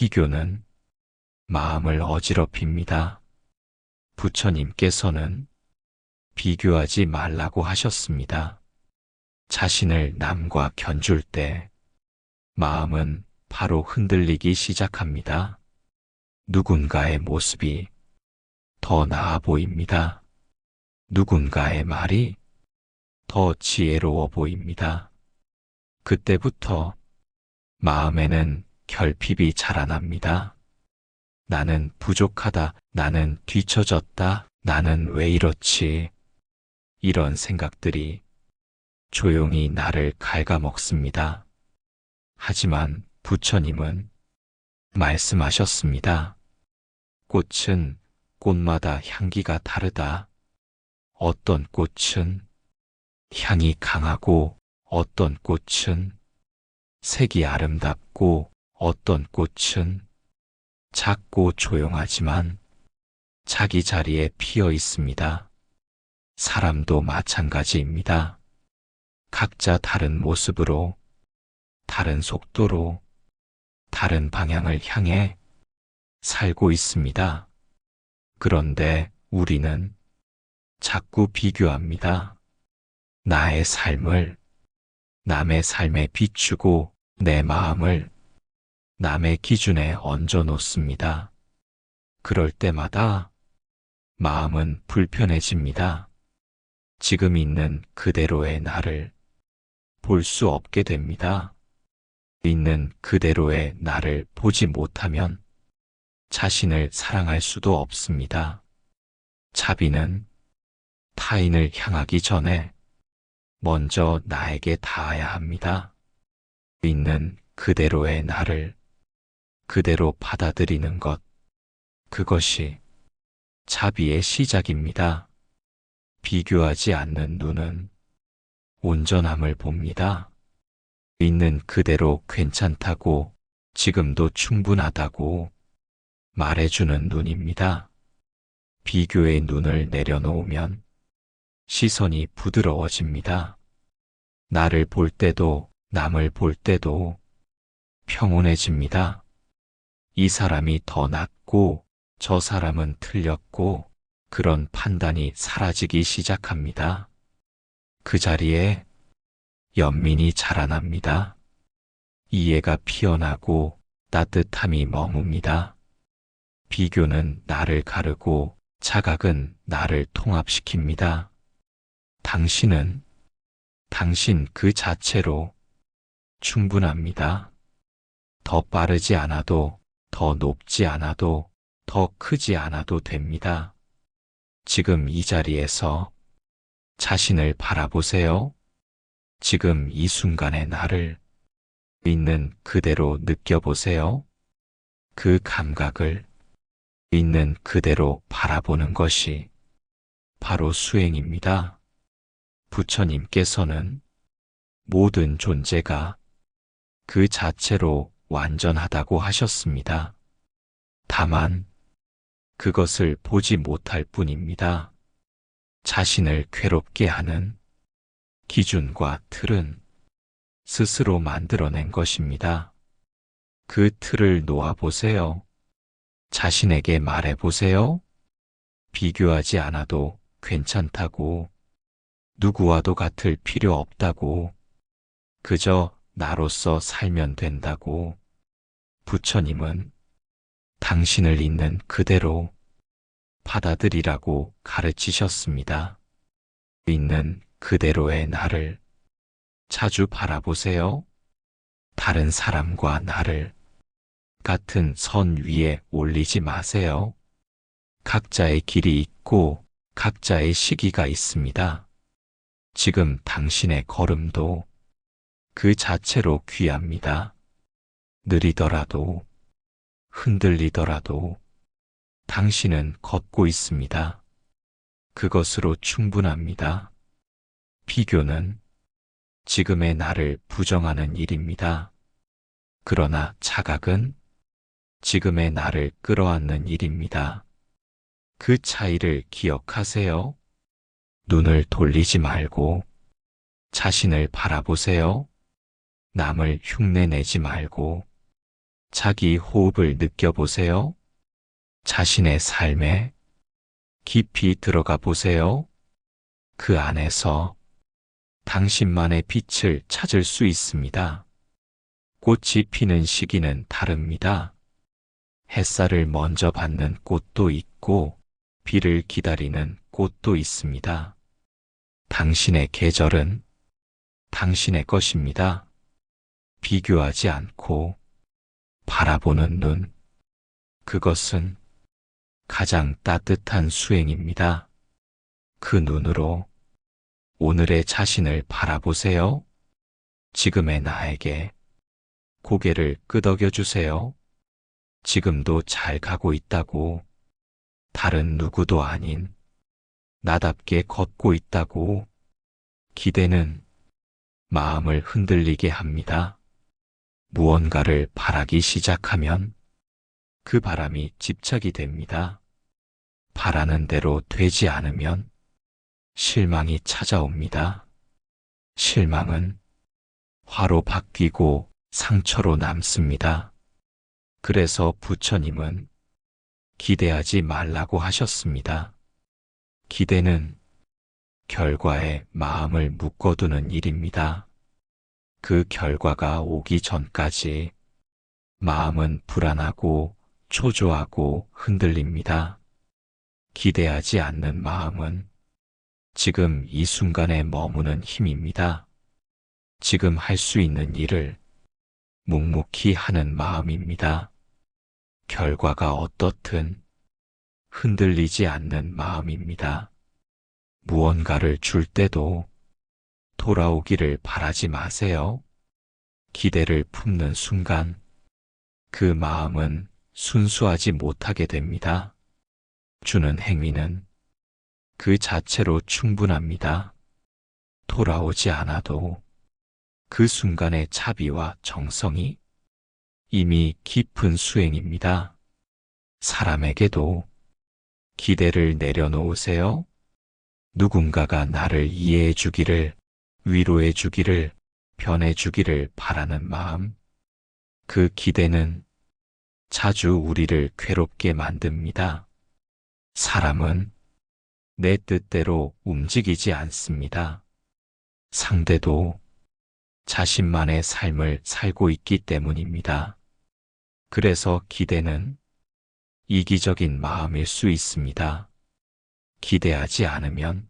비교는 마음을 어지럽힙니다. 부처님께서는 비교하지 말라고 하셨습니다. 자신을 남과 견줄 때 마음은 바로 흔들리기 시작합니다. 누군가의 모습이 더 나아 보입니다. 누군가의 말이 더 지혜로워 보입니다. 그때부터 마음에는 결핍이 자라납니다. 나는 부족하다, 나는 뒤처졌다, 나는 왜 이렇지? 이런 생각들이 조용히 나를 갉아먹습니다. 하지만 부처님은 말씀하셨습니다. 꽃은 꽃마다 향기가 다르다. 어떤 꽃은 향이 강하고 어떤 꽃은 색이 아름답고 어떤 꽃은 작고 조용하지만 자기 자리에 피어 있습니다. 사람도 마찬가지입니다. 각자 다른 모습으로, 다른 속도로, 다른 방향을 향해 살고 있습니다. 그런데 우리는 자꾸 비교합니다. 나의 삶을 남의 삶에 비추고 내 마음을 남의 기준에 얹어 놓습니다. 그럴 때마다 마음은 불편해집니다. 지금 있는 그대로의 나를 볼 수 없게 됩니다. 있는 그대로의 나를 보지 못하면 자신을 사랑할 수도 없습니다. 자비는 타인을 향하기 전에 먼저 나에게 닿아야 합니다. 있는 그대로의 나를 그대로 받아들이는 것, 그것이 자비의 시작입니다. 비교하지 않는 눈은 온전함을 봅니다. 있는 그대로 괜찮다고 지금도 충분하다고 말해주는 눈입니다. 비교의 눈을 내려놓으면 시선이 부드러워집니다. 나를 볼 때도 남을 볼 때도 평온해집니다. 이 사람이 더 낫고 저 사람은 틀렸고 그런 판단이 사라지기 시작합니다. 그 자리에 연민이 자라납니다. 이해가 피어나고 따뜻함이 머뭅니다. 비교는 나를 가르고 자각은 나를 통합시킵니다. 당신은 당신 그 자체로 충분합니다. 더 빠르지 않아도, 더 높지 않아도, 더 크지 않아도 됩니다. 지금 이 자리에서 자신을 바라보세요. 지금 이 순간의 나를 있는 그대로 느껴보세요. 그 감각을 있는 그대로 바라보는 것이 바로 수행입니다. 부처님께서는 모든 존재가 그 자체로 완전하다고 하셨습니다. 다만 그것을 보지 못할 뿐입니다. 자신을 괴롭게 하는 기준과 틀은 스스로 만들어낸 것입니다. 그 틀을 놓아보세요. 자신에게 말해보세요. 비교하지 않아도 괜찮다고, 누구와도 같을 필요 없다고, 그저 나로서 살면 된다고, 부처님은 당신을 있는 그대로 받아들이라고 가르치셨습니다. 있는 그대로의 나를 자주 바라보세요. 다른 사람과 나를 같은 선 위에 올리지 마세요. 각자의 길이 있고 각자의 시기가 있습니다. 지금 당신의 걸음도 그 자체로 귀합니다. 느리더라도 흔들리더라도 당신은 걷고 있습니다. 그것으로 충분합니다. 비교는 지금의 나를 부정하는 일입니다. 그러나 자각은 지금의 나를 끌어안는 일입니다. 그 차이를 기억하세요. 눈을 돌리지 말고 자신을 바라보세요. 남을 흉내내지 말고 자기 호흡을 느껴보세요. 자신의 삶에 깊이 들어가 보세요. 그 안에서 당신만의 빛을 찾을 수 있습니다. 꽃이 피는 시기는 다릅니다. 햇살을 먼저 받는 꽃도 있고 비를 기다리는 꽃도 있습니다. 당신의 계절은 당신의 것입니다. 비교하지 않고 바라보는 눈. 그것은 가장 따뜻한 수행입니다. 그 눈으로 오늘의 자신을 바라보세요. 지금의 나에게 고개를 끄덕여 주세요. 지금도 잘 가고 있다고 다른 누구도 아닌 나답게 걷고 있다고 기대는 마음을 흔들리게 합니다. 무언가를 바라기 시작하면 그 바람이 집착이 됩니다. 바라는 대로 되지 않으면 실망이 찾아옵니다. 실망은 화로 바뀌고 상처로 남습니다. 그래서 부처님은 기대하지 말라고 하셨습니다. 기대는 결과에 마음을 묶어두는 일입니다. 그 결과가 오기 전까지 마음은 불안하고 초조하고 흔들립니다. 기대하지 않는 마음은 지금 이 순간에 머무는 힘입니다. 지금 할 수 있는 일을 묵묵히 하는 마음입니다. 결과가 어떻든 흔들리지 않는 마음입니다. 무언가를 줄 때도 돌아오기를 바라지 마세요. 기대를 품는 순간 그 마음은 순수하지 못하게 됩니다. 주는 행위는 그 자체로 충분합니다. 돌아오지 않아도 그 순간의 차비와 정성이 이미 깊은 수행입니다. 사람에게도 기대를 내려놓으세요. 누군가가 나를 이해해 주기를, 위로해 주기를, 변해 주기를 바라는 마음. 그 기대는 자주 우리를 괴롭게 만듭니다. 사람은 내 뜻대로 움직이지 않습니다. 상대도 자신만의 삶을 살고 있기 때문입니다. 그래서 기대는 이기적인 마음일 수 있습니다. 기대하지 않으면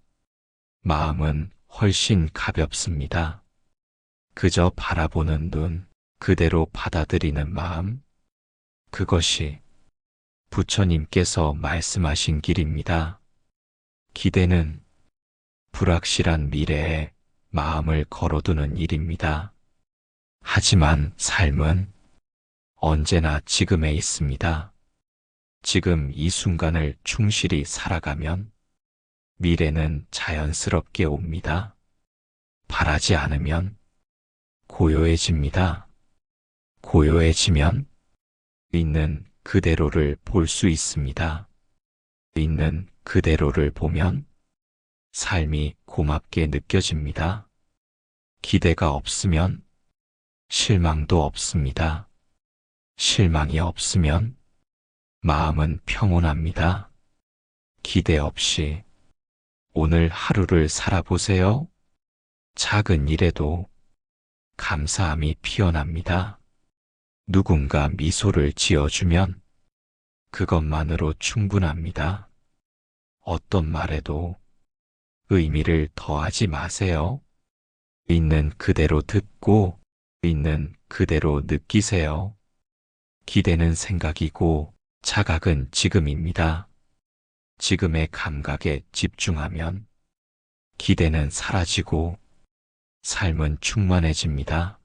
마음은 훨씬 가볍습니다. 그저 바라보는 눈, 그대로 받아들이는 마음, 그것이 부처님께서 말씀하신 길입니다. 기대는 불확실한 미래에 마음을 걸어두는 일입니다. 하지만 삶은 언제나 지금에 있습니다. 지금 이 순간을 충실히 살아가면 미래는 자연스럽게 옵니다. 바라지 않으면 고요해집니다. 고요해지면 있는 그대로를 볼 수 있습니다. 있는 그대로를 보면 삶이 고맙게 느껴집니다. 기대가 없으면 실망도 없습니다. 실망이 없으면 마음은 평온합니다. 기대 없이 오늘 하루를 살아보세요. 작은 일에도 감사함이 피어납니다. 누군가 미소를 지어주면 그것만으로 충분합니다. 어떤 말에도 의미를 더하지 마세요. 있는 그대로 듣고 있는 그대로 느끼세요. 기대는 생각이고 자각은 지금입니다. 지금의 감각에 집중하면 기대는 사라지고 삶은 충만해집니다.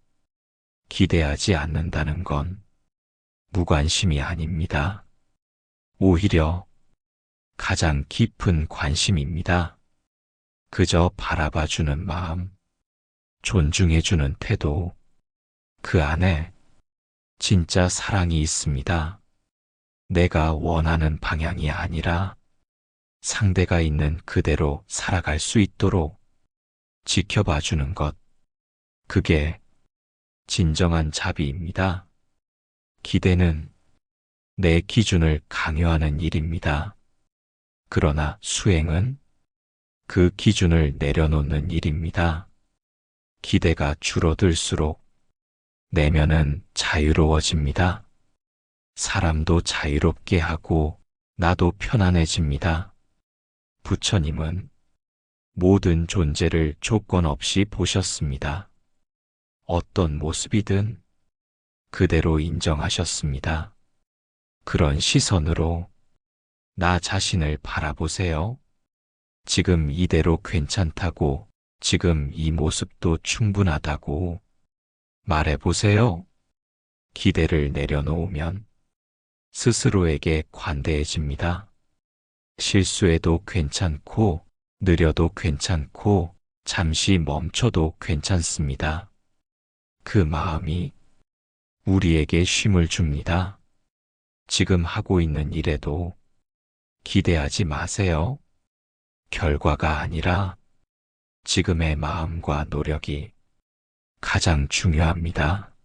기대하지 않는다는 건 무관심이 아닙니다. 오히려 가장 깊은 관심입니다. 그저 바라봐주는 마음, 존중해주는 태도, 그 안에 진짜 사랑이 있습니다. 내가 원하는 방향이 아니라 상대가 있는 그대로 살아갈 수 있도록 지켜봐 주는 것. 그게 진정한 자비입니다. 기대는 내 기준을 강요하는 일입니다. 그러나 수행은 그 기준을 내려놓는 일입니다. 기대가 줄어들수록 내면은 자유로워집니다. 사람도 자유롭게 하고 나도 편안해집니다. 부처님은 모든 존재를 조건 없이 보셨습니다. 어떤 모습이든 그대로 인정하셨습니다. 그런 시선으로 나 자신을 바라보세요. 지금 이대로 괜찮다고, 지금 이 모습도 충분하다고 말해보세요. 기대를 내려놓으면 스스로에게 관대해집니다. 실수해도 괜찮고, 느려도 괜찮고, 잠시 멈춰도 괜찮습니다. 그 마음이 우리에게 쉼을 줍니다. 지금 하고 있는 일에도 기대하지 마세요. 결과가 아니라 지금의 마음과 노력이 가장 중요합니다.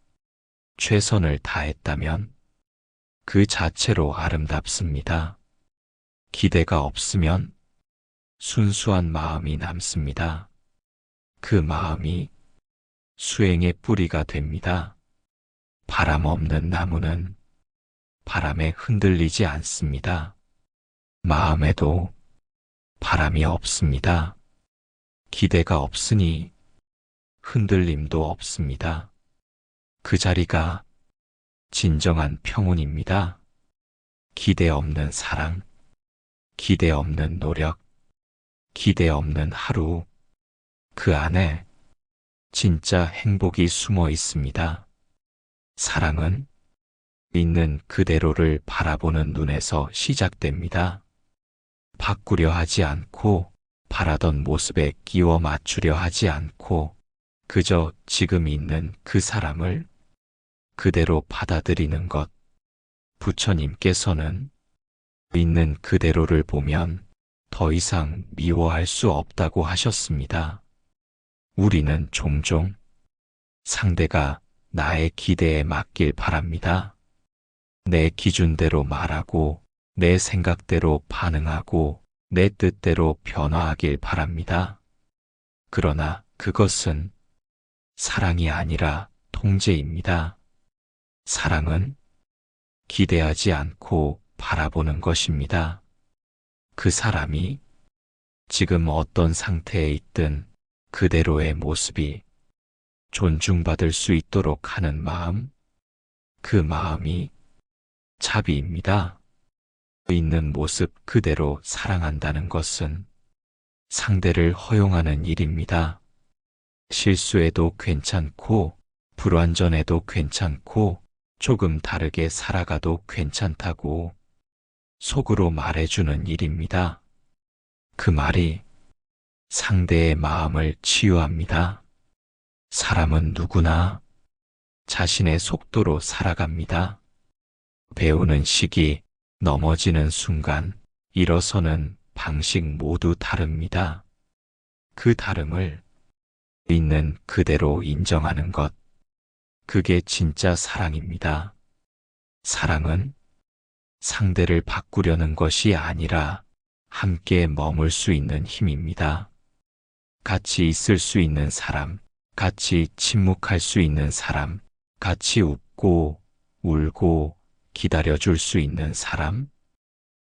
최선을 다했다면 그 자체로 아름답습니다. 기대가 없으면 순수한 마음이 남습니다. 그 마음이 수행의 뿌리가 됩니다. 바람 없는 나무는 바람에 흔들리지 않습니다. 마음에도 바람이 없습니다. 기대가 없으니 흔들림도 없습니다. 그 자리가 진정한 평온입니다. 기대 없는 사랑, 기대 없는 노력, 기대 없는 하루, 그 안에 진짜 행복이 숨어 있습니다. 사랑은 있는 그대로를 바라보는 눈에서 시작됩니다. 바꾸려 하지 않고 바라던 모습에 끼워 맞추려 하지 않고 그저 지금 있는 그 사람을 그대로 받아들이는 것. 부처님께서는 있는 그대로를 보면 더 이상 미워할 수 없다고 하셨습니다. 우리는 종종 상대가 나의 기대에 맞길 바랍니다. 내 기준대로 말하고 내 생각대로 반응하고 내 뜻대로 변화하길 바랍니다. 그러나 그것은 사랑이 아니라 통제입니다. 사랑은 기대하지 않고 바라보는 것입니다. 그 사람이 지금 어떤 상태에 있든 그대로의 모습이 존중받을 수 있도록 하는 마음, 그 마음이 자비입니다. 있는 모습 그대로 사랑한다는 것은 상대를 허용하는 일입니다. 실수해도 괜찮고, 불완전해도 괜찮고, 조금 다르게 살아가도 괜찮다고 속으로 말해주는 일입니다. 그 말이 상대의 마음을 치유합니다. 사람은 누구나 자신의 속도로 살아갑니다. 배우는 시기, 넘어지는 순간, 일어서는 방식 모두 다릅니다. 그 다름을 있는 그대로 인정하는 것. 그게 진짜 사랑입니다. 사랑은 상대를 바꾸려는 것이 아니라 함께 머물 수 있는 힘입니다. 같이 있을 수 있는 사람, 같이 침묵할 수 있는 사람, 같이 웃고 울고 기다려줄 수 있는 사람,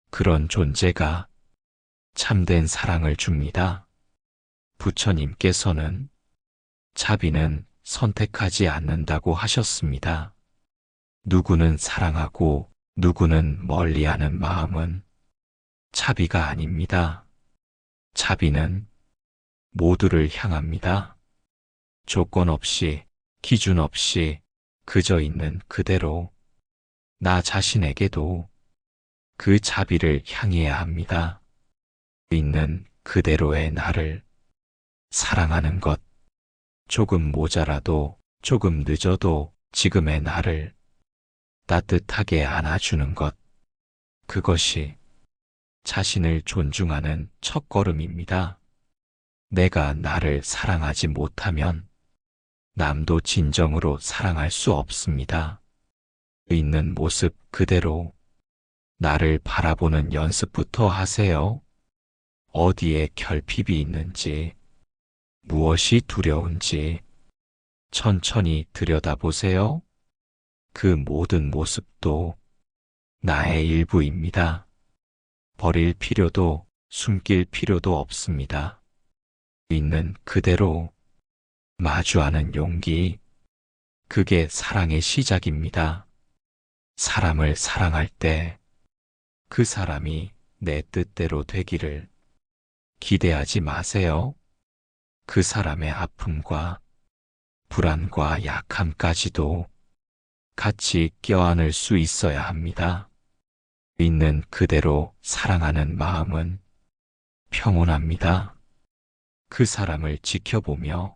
그런 존재가 참된 사랑을 줍니다. 부처님께서는 자비는 선택하지 않는다고 하셨습니다. 누구는 사랑하고 누구는 멀리하는 마음은 자비가 아닙니다. 자비는 모두를 향합니다. 조건 없이, 기준 없이 그저 있는 그대로 나 자신에게도 그 자비를 향해야 합니다. 있는 그대로의 나를 사랑하는 것. 조금 모자라도 조금 늦어도 지금의 나를 따뜻하게 안아주는 것. 그것이 자신을 존중하는 첫걸음입니다. 내가 나를 사랑하지 못하면 남도 진정으로 사랑할 수 없습니다. 있는 모습 그대로 나를 바라보는 연습부터 하세요. 어디에 결핍이 있는지, 무엇이 두려운지 천천히 들여다보세요. 그 모든 모습도 나의 일부입니다. 버릴 필요도 숨길 필요도 없습니다. 있는 그대로 마주하는 용기, 그게 사랑의 시작입니다. 사람을 사랑할 때 그 사람이 내 뜻대로 되기를 기대하지 마세요. 그 사람의 아픔과 불안과 약함까지도 같이 껴안을 수 있어야 합니다. 있는 그대로 사랑하는 마음은 평온합니다. 그 사람을 지켜보며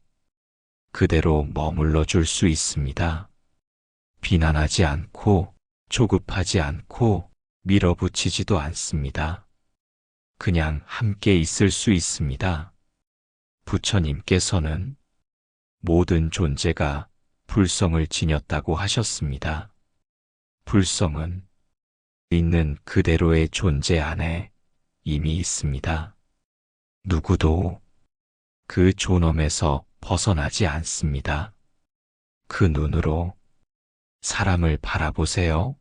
그대로 머물러 줄 수 있습니다. 비난하지 않고 조급하지 않고 밀어붙이지도 않습니다. 그냥 함께 있을 수 있습니다. 부처님께서는 모든 존재가 불성을 지녔다고 하셨습니다. 불성은 있는 그대로의 존재 안에 이미 있습니다. 누구도 그 존엄에서 벗어나지 않습니다. 그 눈으로 사람을 바라보세요.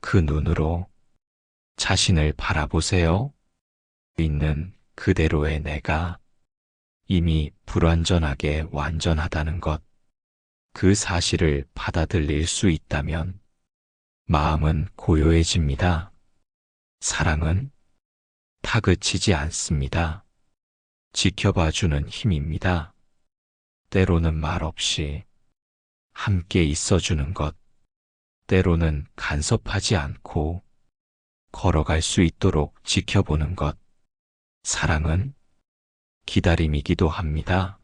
그 눈으로 자신을 바라보세요. 있는 그대로의 내가 이미 불완전하게 완전하다는 것, 그 사실을 받아들일 수 있다면 마음은 고요해집니다. 사랑은 타그치지 않습니다. 지켜봐주는 힘입니다. 때로는 말없이 함께 있어주는 것, 때로는 간섭하지 않고 걸어갈 수 있도록 지켜보는 것, 사랑은 기다림이기도 합니다.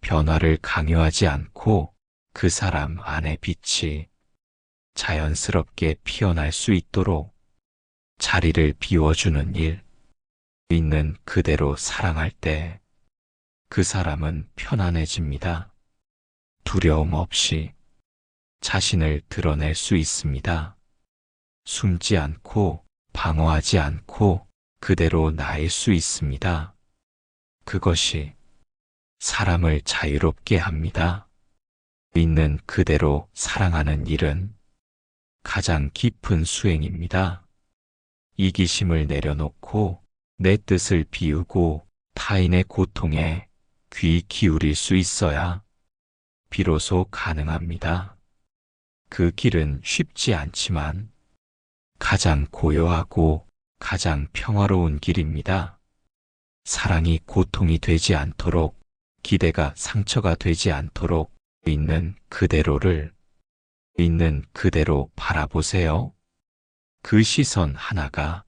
변화를 강요하지 않고 그 사람 안의 빛이 자연스럽게 피어날 수 있도록 자리를 비워주는 일, 있는 그대로 사랑할 때 그 사람은 편안해집니다. 두려움 없이 자신을 드러낼 수 있습니다. 숨지 않고 방어하지 않고 그대로 나일 수 있습니다. 그것이 사람을 자유롭게 합니다. 있는 그대로 사랑하는 일은 가장 깊은 수행입니다. 이기심을 내려놓고 내 뜻을 비우고 타인의 고통에 귀 기울일 수 있어야 비로소 가능합니다. 그 길은 쉽지 않지만 가장 고요하고 가장 평화로운 길입니다. 사랑이 고통이 되지 않도록 기대가 상처가 되지 않도록 있는 그대로를 있는 그대로 바라보세요. 그 시선 하나가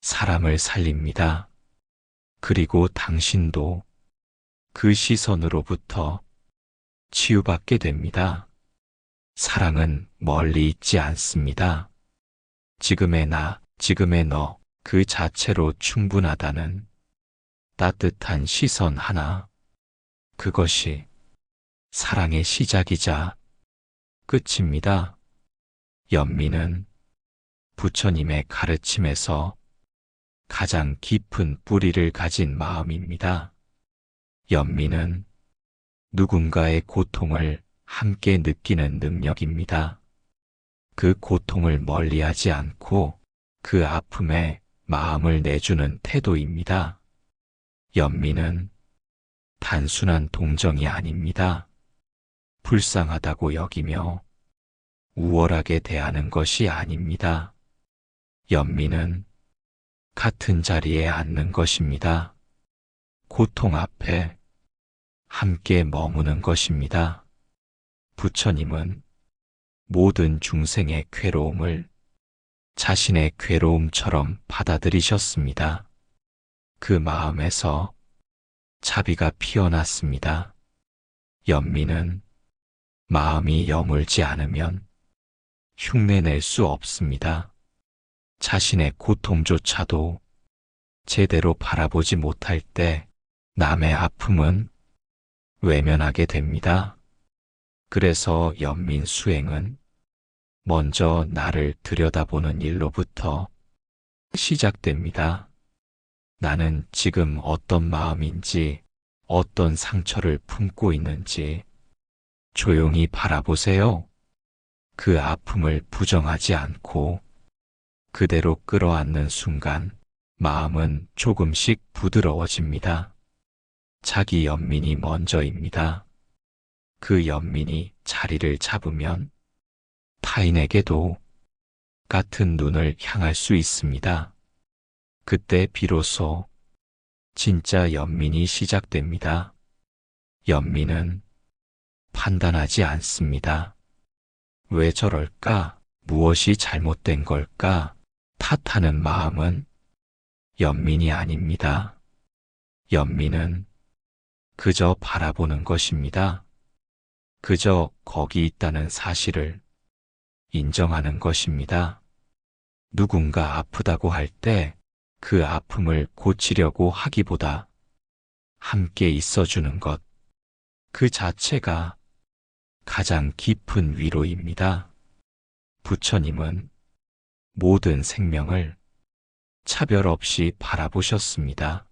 사람을 살립니다. 그리고 당신도 그 시선으로부터 치유받게 됩니다. 사랑은 멀리 있지 않습니다. 지금의 나, 지금의 너, 그 자체로 충분하다는 따뜻한 시선 하나. 그것이 사랑의 시작이자 끝입니다. 연민은 부처님의 가르침에서 가장 깊은 뿌리를 가진 마음입니다. 연민은 누군가의 고통을 함께 느끼는 능력입니다. 그 고통을 멀리하지 않고 그 아픔에 마음을 내주는 태도입니다. 연민은 단순한 동정이 아닙니다. 불쌍하다고 여기며 우월하게 대하는 것이 아닙니다. 연민은 같은 자리에 앉는 것입니다. 고통 앞에 함께 머무는 것입니다. 부처님은 모든 중생의 괴로움을 자신의 괴로움처럼 받아들이셨습니다. 그 마음에서 자비가 피어났습니다. 연민은 마음이 여물지 않으면 흉내낼 수 없습니다. 자신의 고통조차도 제대로 바라보지 못할 때 남의 아픔은 외면하게 됩니다. 그래서 연민 수행은 먼저 나를 들여다보는 일로부터 시작됩니다. 나는 지금 어떤 마음인지, 어떤 상처를 품고 있는지 조용히 바라보세요. 그 아픔을 부정하지 않고 그대로 끌어안는 순간 마음은 조금씩 부드러워집니다. 자기 연민이 먼저입니다. 그 연민이 자리를 잡으면 타인에게도 같은 눈을 향할 수 있습니다. 그때 비로소 진짜 연민이 시작됩니다. 연민은 판단하지 않습니다. 왜 저럴까? 무엇이 잘못된 걸까? 탓하는 마음은 연민이 아닙니다. 연민은 그저 바라보는 것입니다. 그저 거기 있다는 사실을 인정하는 것입니다. 누군가 아프다고 할 때 그 아픔을 고치려고 하기보다 함께 있어주는 것, 그 자체가 가장 깊은 위로입니다. 부처님은 모든 생명을 차별 없이 바라보셨습니다.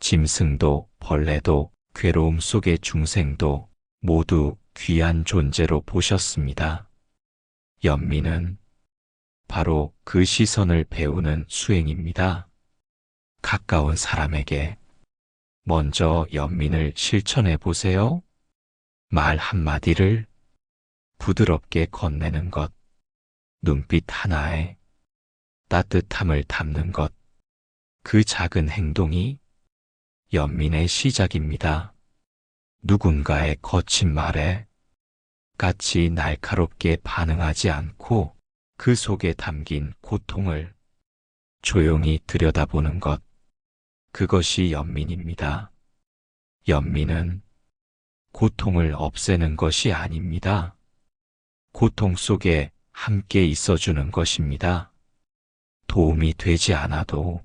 짐승도 벌레도 괴로움 속의 중생도 모두 귀한 존재로 보셨습니다. 연민은 바로 그 시선을 배우는 수행입니다. 가까운 사람에게 먼저 연민을 실천해 보세요. 말 한마디를 부드럽게 건네는 것, 눈빛 하나에 따뜻함을 담는 것, 그 작은 행동이 연민의 시작입니다. 누군가의 거친 말에 같이 날카롭게 반응하지 않고 그 속에 담긴 고통을 조용히 들여다보는 것, 그것이 연민입니다. 연민은 고통을 없애는 것이 아닙니다. 고통 속에 함께 있어주는 것입니다. 도움이 되지 않아도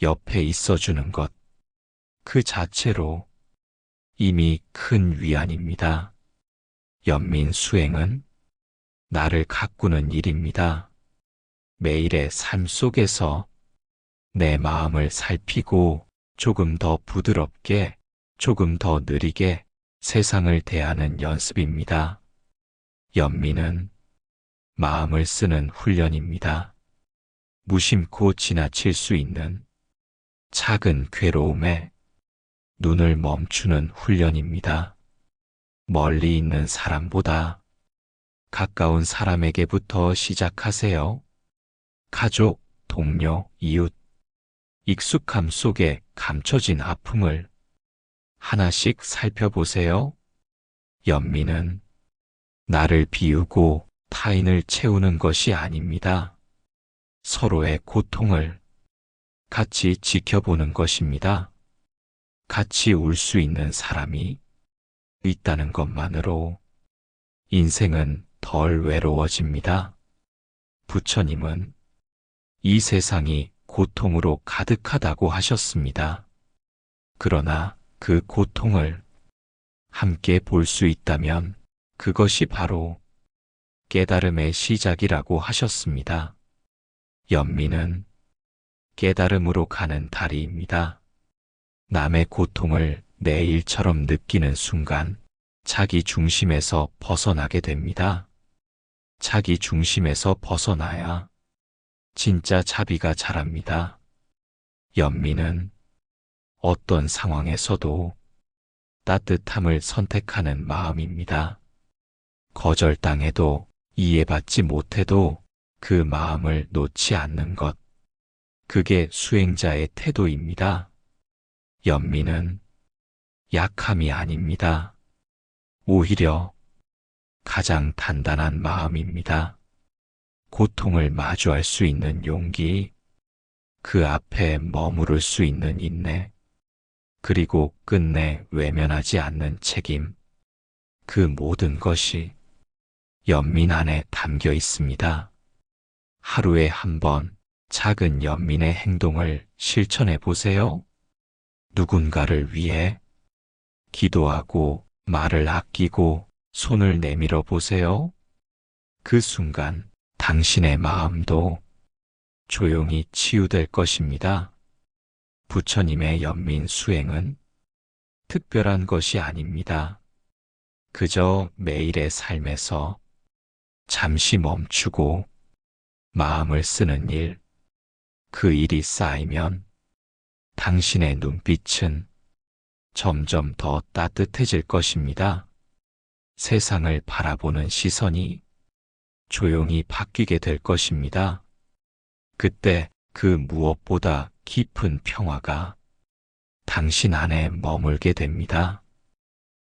옆에 있어주는 것, 그 자체로 이미 큰 위안입니다. 연민 수행은 나를 가꾸는 일입니다. 매일의 삶 속에서 내 마음을 살피고 조금 더 부드럽게, 조금 더 느리게 세상을 대하는 연습입니다. 연민은 마음을 쓰는 훈련입니다. 무심코 지나칠 수 있는 작은 괴로움에 눈을 멈추는 훈련입니다. 멀리 있는 사람보다 가까운 사람에게부터 시작하세요. 가족, 동료, 이웃, 익숙함 속에 감춰진 아픔을 하나씩 살펴보세요. 연민은 나를 비우고 타인을 채우는 것이 아닙니다. 서로의 고통을 같이 지켜보는 것입니다. 같이 울 수 있는 사람이 있다는 것만으로 인생은 덜 외로워집니다. 부처님은 이 세상이 고통으로 가득하다고 하셨습니다. 그러나 그 고통을 함께 볼 수 있다면 그것이 바로 깨달음의 시작이라고 하셨습니다. 연민은 깨달음으로 가는 다리입니다. 남의 고통을 내 일처럼 느끼는 순간 자기 중심에서 벗어나게 됩니다. 자기 중심에서 벗어나야 진짜 자비가 자랍니다. 연민은 어떤 상황에서도 따뜻함을 선택하는 마음입니다. 거절당해도 이해받지 못해도 그 마음을 놓지 않는 것. 그게 수행자의 태도입니다. 연민은 약함이 아닙니다. 오히려 가장 단단한 마음입니다. 고통을 마주할 수 있는 용기, 그 앞에 머무를 수 있는 인내, 그리고 끝내 외면하지 않는 책임, 그 모든 것이 연민 안에 담겨 있습니다. 하루에 한 번 작은 연민의 행동을 실천해 보세요. 누군가를 위해 기도하고 말을 아끼고 손을 내밀어 보세요. 그 순간 당신의 마음도 조용히 치유될 것입니다. 부처님의 연민 수행은 특별한 것이 아닙니다. 그저 매일의 삶에서 잠시 멈추고 마음을 쓰는 일, 그 일이 쌓이면 당신의 눈빛은 점점 더 따뜻해질 것입니다. 세상을 바라보는 시선이 조용히 바뀌게 될 것입니다. 그때 그 무엇보다 깊은 평화가 당신 안에 머물게 됩니다.